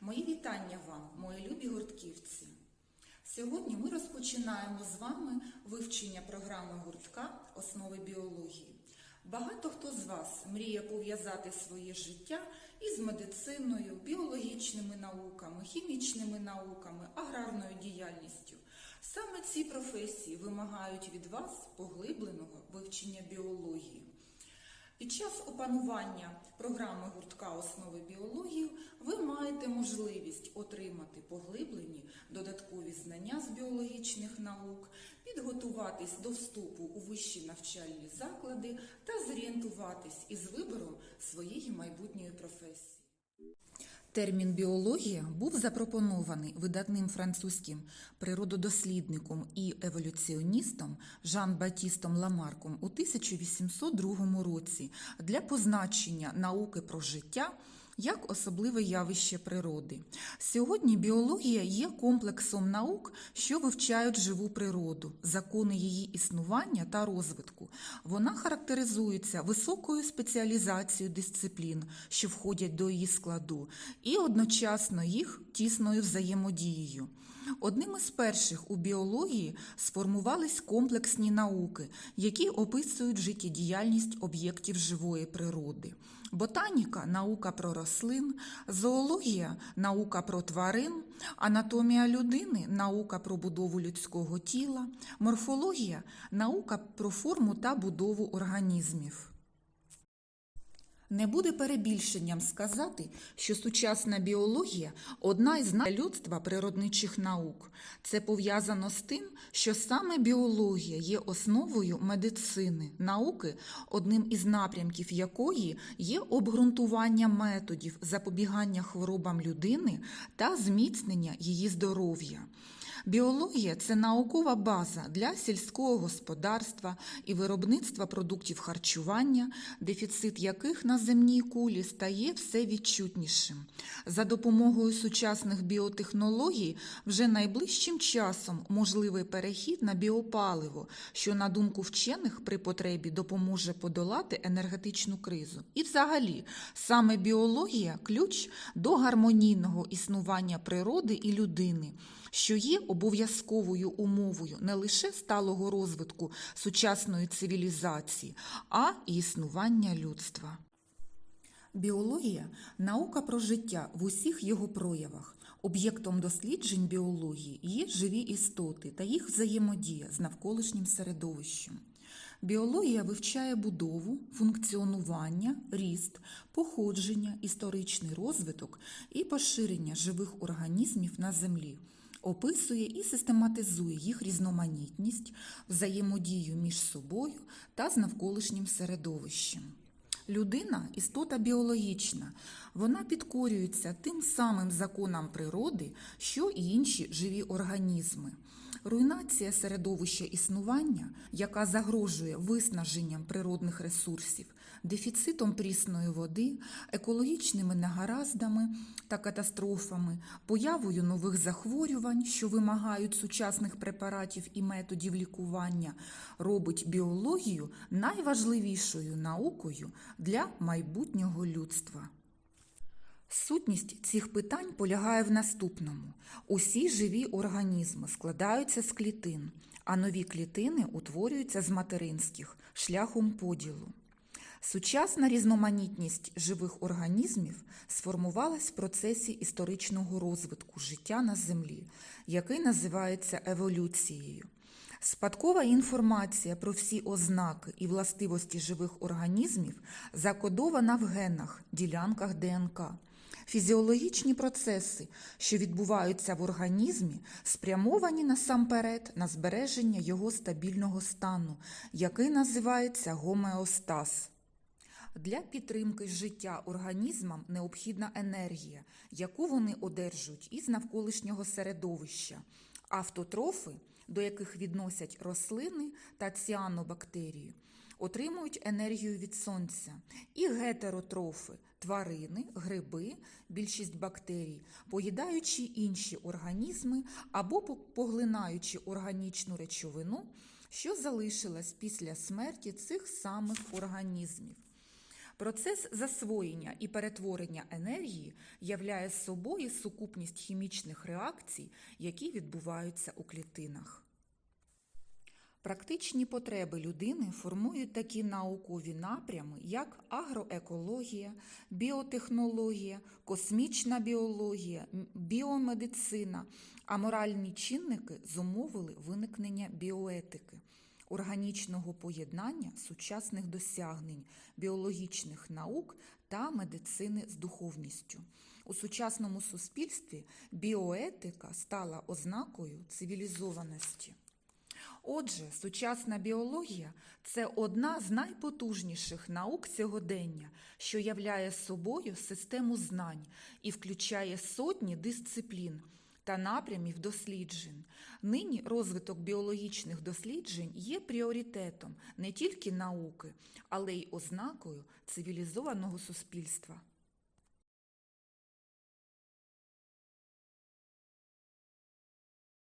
Мої вітання вам, мої любі гуртківці. Сьогодні ми розпочинаємо з вами вивчення програми гуртка Основи біології. Багато хто з вас мріє пов'язати своє життя із медициною, біологічними науками, хімічними науками, аграрною діяльністю. Саме ці професії вимагають від вас поглибленого вивчення біології. Під час опанування програми гуртка основи біології отримати поглиблені додаткові знання з біологічних наук, підготуватись до вступу у вищі навчальні заклади та зорієнтуватись із вибором своєї майбутньої професії. Термін біологія був запропонований видатним французьким природодослідником і еволюціоністом Жан-Батістом Ламарком у 1802 році для позначення науки про життя як особливе явище природи. Сьогодні біологія є комплексом наук, що вивчають живу природу, закони її існування та розвитку. Вона характеризується високою спеціалізацією дисциплін, що входять до її складу, і одночасно їх тісною взаємодією. Одним із перших у біології сформувались комплексні науки, які описують життєдіяльність об'єктів живої природи. Ботаніка наука про рослин, зоологія наука про тварин, анатомія людини наука про будову людського тіла, морфологія наука про форму та будову організмів. Не буде перебільшенням сказати, що сучасна біологія одна із людства природничих наук. Це пов'язано з тим, що саме біологія є основою медицини, науки, одним із напрямків якої є обґрунтування методів запобігання хворобам людини та зміцнення її здоров'я. Біологія це наукова база для сільського господарства і виробництва продуктів харчування, дефіцит яких на земній кулі стає все відчутнішим. За допомогою сучасних біотехнологій вже найближчим часом можливий перехід на біопаливо, що, на думку вчених, при потребі допоможе подолати енергетичну кризу. І, взагалі, саме біологія ключ до гармонійного існування природи і людини що є обов'язковою умовою не лише сталого розвитку сучасної цивілізації, а й існування людства. Біологія наука про життя в усіх його проявах. Об'єктом досліджень біології є живі істоти та їх взаємодія з навколишнім середовищем. Біологія вивчає будову, функціонування, ріст, походження, історичний розвиток і поширення живих організмів на землі описує і систематизує їх різноманітність, взаємодію між собою та з навколишнім середовищем. Людина істота біологічна, вона підкорюється тим самим законам природи, що і інші живі організми. Руйнація середовища існування, яка загрожує виснаженням природних ресурсів, дефіцитом прісної води, екологічними негараздами та катастрофами, появою нових захворювань, що вимагають сучасних препаратів і методів лікування, робить біологію найважливішою наукою для майбутнього людства. Сутність цих питань полягає в наступному: усі живі організми складаються з клітин, а нові клітини утворюються з материнських шляхом поділу. Сучасна різноманітність живих організмів сформувалась в процесі історичного розвитку життя на Землі, який називається еволюцією. Спадкова інформація про всі ознаки і властивості живих організмів закодована в генах, ділянках ДНК. Фізіологічні процеси, що відбуваються в організмі, спрямовані насамперед на збереження його стабільного стану, який називається гомеостаз. Для підтримки життя організмам необхідна енергія, яку вони одержують із навколишнього середовища. Автотрофи, до яких відносять рослини та ціанобактерії, отримують енергію від сонця, і гетеротрофи тварини, гриби, більшість бактерій, поїдаючи інші організми або поглинаючи органічну речовину, що залишилась після смерті цих самих організмів. Процес засвоєння і перетворення енергії являє собою сукупність хімічних реакцій, які відбуваються у клітинах. Практичні потреби людини формують такі наукові напрями, як агроекологія, біотехнологія, космічна біологія, біомедицина, а моральні чинники зумовили виникнення біоетики, органічного поєднання сучасних досягнень біологічних наук та медицини з духовністю. У сучасному суспільстві біоетика стала ознакою цивілізованості. Отже, сучасна біологія це одна з найпотужніших наук сьогодення, що являє собою систему знань і включає сотні дисциплін та напрямів досліджень. Нині розвиток біологічних досліджень є пріоритетом не тільки науки, але й ознакою цивілізованого суспільства.